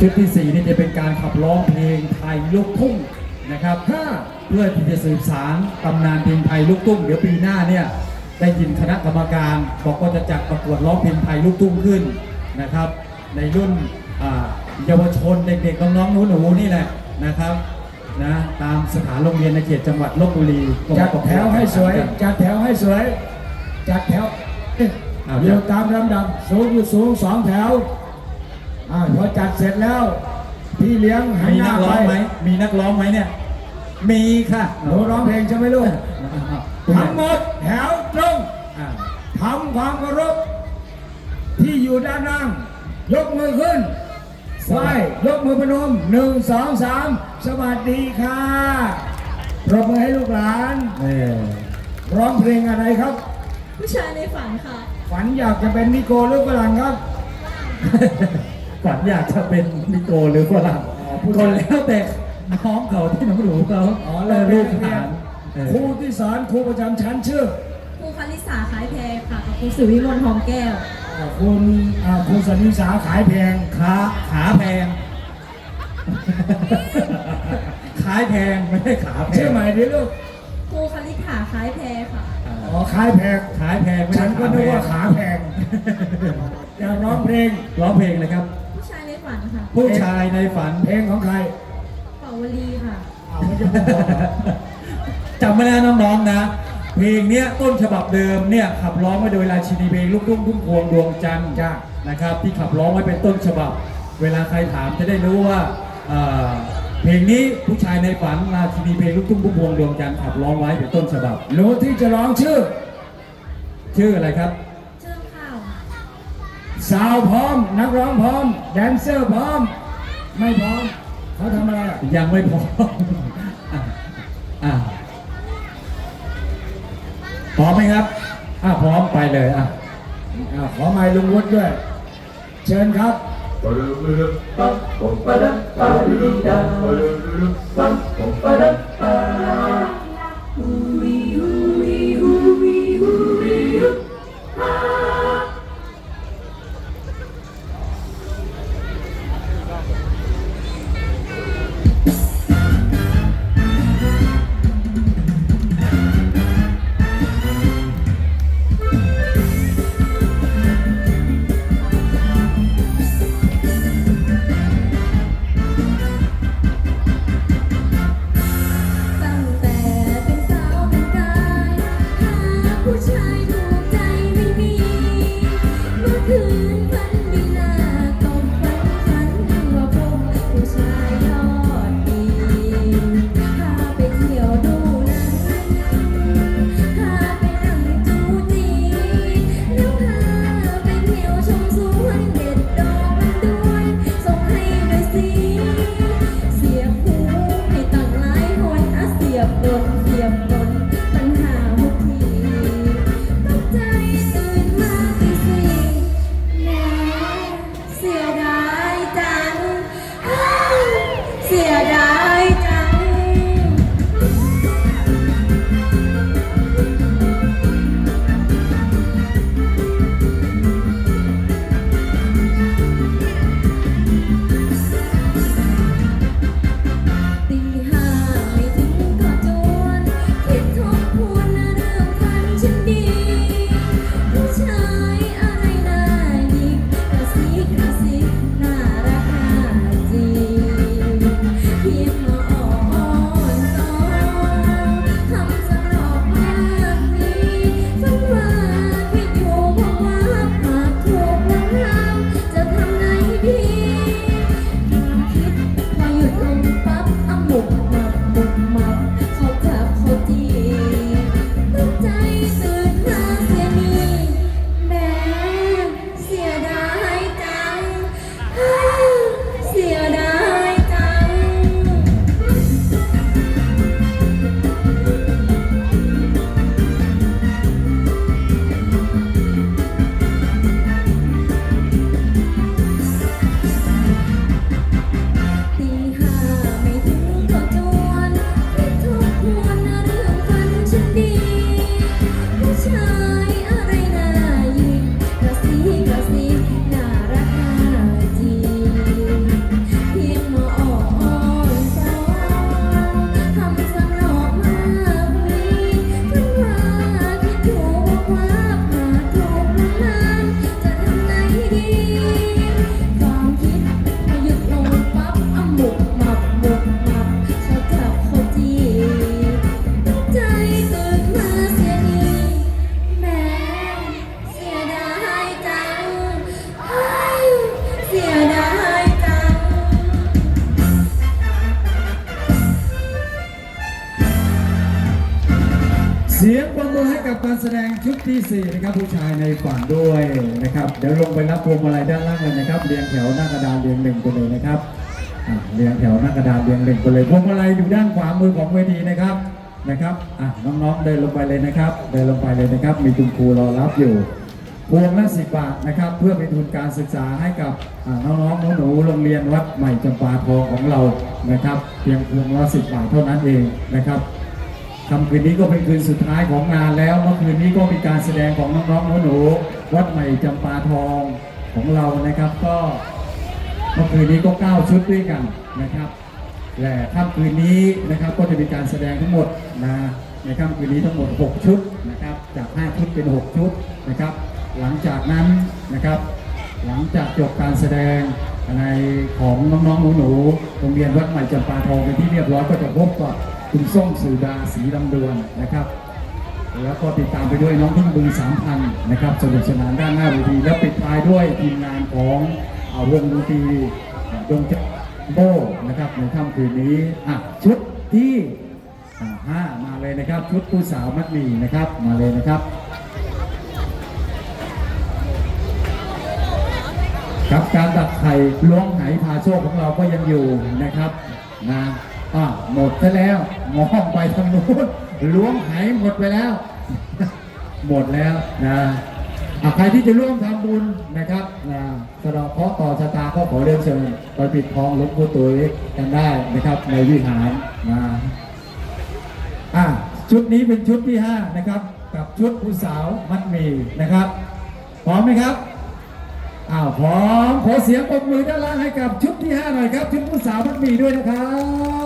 ชุดที่สี่นี่จะเป็นการขับร้องเพลงไทยลูกทุ่งนะครับห้าเพื่อที่จะสืบสารตำนานเพลงไทยลูกทุ่งเดี๋ยวปีหน้าเนี่ยได้ยินคณะกรรมการบอกว่าจะจัดประกวดร้องเพลงไทยลูกทุ่งขึ้นนะครับ ในรุ่นอ่าเยาวชนเด็กๆน้องๆหนูๆนี่แหละนะครับนะตามสถานโรงเรียนในเขตจังหวัดลบบุรีก็จัมาดประกแถวให้สวยกันจัดแถวให้สวยจัดแถวเอ๊ะเอาเรียวตามลำดับสูงอยู่สูงสองแถว อ่าพอจัดเสร็จแล้ว พี่เลี้ยงหันมีหนัน้ากไปร้องไหมมีนักร้องไหมเนี่ย มีค่ะหนูร้องเพลงใช่ไหมลูกทั้ทั้งงหหมมดดแถวตรงทำความเคารพที่อยู่ด้านล่างยกมือขึ้นไหว้ยกมือพนมหนึ่งสองสามสวัสดีค่ะปรบมือให้ลูกหลานนี่ร้องเพลงอะไรครับ ผู้ชายในฝันค่ะ ฝันอยากจะเป็นนิโกหรือฝรั่งครับ ฝันอยากจะเป็นนิโกหรือฝรั่งอ๋อผู้ก็ชายแล้วแต่น้องเขาที่หนูหนูเขาอ๋อแล้แล้ววลูลูกกหเรียลานนเออครูที่สอนครูประจำชั้นชื่อครูคณิษาขายแพรค่ะกับครูสุวิมลทองแก้วอ่าคุณอ่าครูสนิสาขายแพงขาขาแพงขายแพงไม่ได้ขาแพงชื่อใหม่ดิลูกครูคณิษาขายแพรค่ะอ่าอ๋อขายแพงขายแพงไม่ฉัใช่นก็นึกว่าขาแพงอยากร้องเพลงร้องเพลงเลยครับ ผู้ชายในฝันค่ะผู้ชายในฝันเพลงของใครเป่าวลีค่ะ อ้าวไม่ใช่ผมบอกเหรอจำไม่ได้น้องๆนะ เพลงเนี้ยต้นฉบับเดิมเนี่ยขับร้องไว้โดยราชินีเพลงลูกทุ่งพุ่มพวงดวงจันทร์จ้านะครับ ที่ขับร้องไว้เป็นต้นฉบับ เวลาใครถามจะได้รู้ว่าเอ่อเพลงนี้ผู้ชายในฝันราชินีเพลงลูกทุ่งพุ่มพวงดวงจันทร์ขับร้องไว้เป็นต้นฉบับ หนูที่จะร้องชื่อ ชื่ออะไรครับเชื่อมข้าว สาวพร้อม นักร้องพร้อม แดนเซอร์พร้อม ไม่พร้อมเขาทำอะไรอะยังไม่พร้อมอะอะพร้อมไหมครับอะพร้อมไปเลยอะอ่าขอไม้ลุงวุฒิด้วย เชิญครับตั้ง ชุดที่ 4 นะครับ ผู้ชายในฝันด้วยนะครับเดี๋ยวลงไปรับพวงมาลัยด้านล่างเลยนะครับเรียงแถวหน้ากระดานเรียงหนึ่งไปเลยนะครับอะเรียงแถวหน้ากระดานเรียงหนึ่งไปเลยพวงมาลัยอยู่ด้านขวามือของเวทีนะครับนะครับอะน้องๆเดินลงไปเลยนะครับ เดินลงไปเลยนะครับ มีคุณครูรอรับอยู่พวงละสิบบาทนะครับ เพื่อเป็นทุนการศึกษาให้กับอ่าน้องๆหนูๆโรงเรียนวัดใหม่จำปาทองของเรานะครับ เพียงพวงละสิบบาทเท่านั้นเองนะครับ ค่ำคืนนี้ก็เป็นคืนสุดท้ายของงานแล้วเมื่อคืนนี้ก็มีการแสดงของน้องๆหนูๆวัดใหม่จำปาทองของเรานะครับ ก็เมื่อคืนนี้ก็ 9 ชุดด้วยกันนะครับและค่ำคืนนี้นะครับก็จะมีการแสดงทั้งหมดนะในค่ำคืนนี้ทั้งหมด 6 ชุดนะครับ จาก 5 ชุดเป็น 6 ชุดนะครับ หลังจากนั้นนะครับ หลังจากจบการแสดงในของน้องๆหนูๆโรงเรียนวัดใหม่จำปาทองเป็นที่เรียบร้อยก็จะพบกับ คุณส้มสุดาสีลำดวนนะครับ แล้วก็ติดตามไปด้วยน้องพึ่งบึงสามพันนะครับสนุกสนานด้านหน้าเวทีแล้วปิดท้ายด้วยทีมงานของเอ่อวงดนตรีดงจักโบนะครับในค่ำคืนนี้อะชุดที่ห้ามาเลยนะครับ ชุดผู้สาวมัดหมี่นะครับมาเลยนะครับครับการดักไข่ล้วงไหพาโชคของเราก็ยังอยู่นะครับนะ อะหมดซะแล้วมองไปทางนู้นล้วงไหหมดไปแล้ว หมดแล้วนะใครที่จะร่วมทำบุญนะครับนะสะดอกเคราะห์ต่อชะตาก็ขอเรียนเชิญไปปิดทองหลวงปู่ตุ้ยกันได้นะครับในวิหารนะอะชุดนี้เป็นชุดที่ห้านะครับ กับชุดผู้สาวมัดหมีนะครับ พร้อมไหมครับอ้าวพร้อมขอเสียงปรบมือด้านล่างให้กับชุดที่ 5 หน่อยครับ ชุดผู้สาวมันมีด้วยนะครับ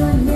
Lord.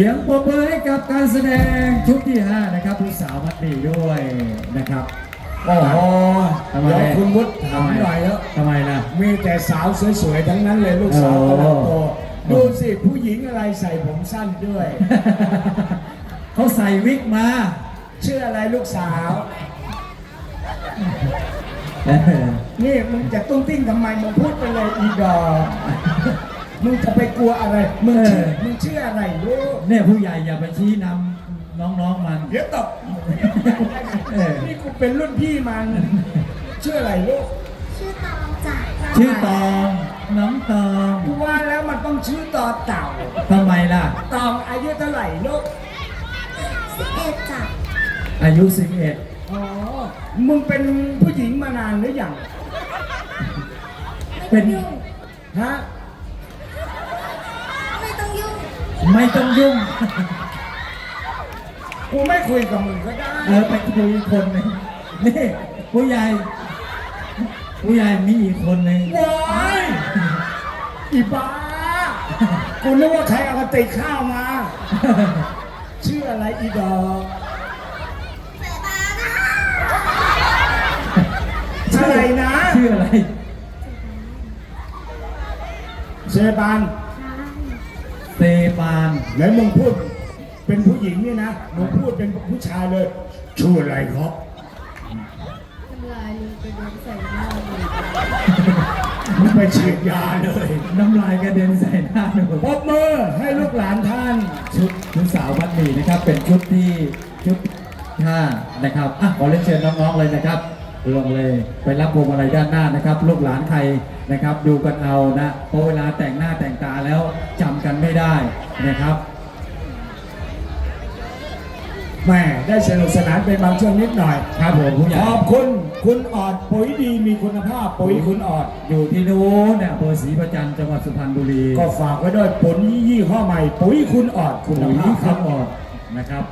สียงปรบมือให้กับการแสดงชุดที่ 5 นะครับลูกสาวมัดดีด้วยนะครับ โอ้โหทำไม เดี๋ยวคุณวุฒิถามหน่อยเถอะทำไมล่ะมีแต่สาวสวยๆ ทั้งนั้นเลยลูกสาวโอ้กำลังโตดูสิ ผู้หญิงอะไรใส่ผมสั้นด้วย เขาใส่วิกมาชื่ออะไรลูกสาว เออนี่มึงจะตุ้งติ้งทำไมมึงพูดไปเลยอีดอก มึงจะไปกลัวอะไร มึงชื่อมึงชื่ออะไรลูกเนี่ยผู้ใหญ่อย่าไปชี้นำน้องๆมัน เดี๋ยวตบเออ นี่กูเป็นรุ่นพี่มันชื่ออะไรลูกชื่อตองจ้ะชื่อตอง น้องตองกูว่าแล้วมันต้องชื่อต่อเต่าทำไมล่ะ ตองอายุเท่าไหร่ลูกสิบเอ็ดจ้ะอายุ11อ๋อ มึงเป็นผู้หญิงมานานหรือยังไม่ต้องยุ่งฮะ ไม่ต้องยุ่ง ไม่ต้องยุ่ง กูไม่คุยกับมึงก็ได้ เออไปคุยอีกคนหนึงนี่ผู้ใหญ่ ผู้ใหญ่มีอีกคนหนึ่งว้ายอีบ้า กูนึกว่าใครเอากระติกข้าวมา ชื่ออะไรอีดอกเสบานะอะไรนะ ชื่ออะไร เซบาน เซปานไหนมึงพูดเป็นผู้หญิงเนี่ยนะมึงพูดเป็นผู้ชายเลยชื่ออะไรครับทำลายลืมไปโดนใส่หน้าเลยมึงไปฉีดยาเลยน้ำลายกระเด็นใส่หน้าหนูปรบมือให้ลูกหลานท่านชุดชุดสาววัดหมี่นะครับ เป็นชุดที่ชุดห้านะครับอะขอเรียนเชิญน้องๆเลยนะครับ ลงเลยไปรับพวงมาลัยด้านหน้านะครับ ลูกหลานใครนะครับ ดูกันเอานะเพราะเวลาแต่งหน้าแต่งตาแล้วจำกันไม่ได้นะครับแม่ได้สนุกสนานเป็นบางช่วงนิดหน่อยครับผมผู้ใหญ่ขอบคุณคุณออดปุ๋ยดีมีคุณภาพปุ๋ยคุณออดอยู่ที่นู้นเนี่ยอำเภอศรีประจันทร์จังหวัดสุพรรณบุรี ก็ฝากไว้ด้วยปุ๋ยยี่ห้อใหม่ ปุ๋ยคุณออดคุณปุ๋ยภาพคข้ารัวบอดนะครับ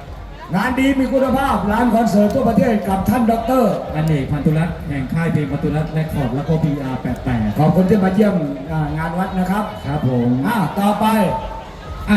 งานดีมีคุณภาพร้านคอนเสิร์ตทั่วประเทศกับท่านด็อกเตอร์อเนกพันธุรัตน์แห่งค่ายเพลงพันธุรัตน์และขอบแล้วก็ PR88 ขอบคุณที่มาเยี่ยมอ่างานวัดนะครับ ครับผม อ่าต่อไป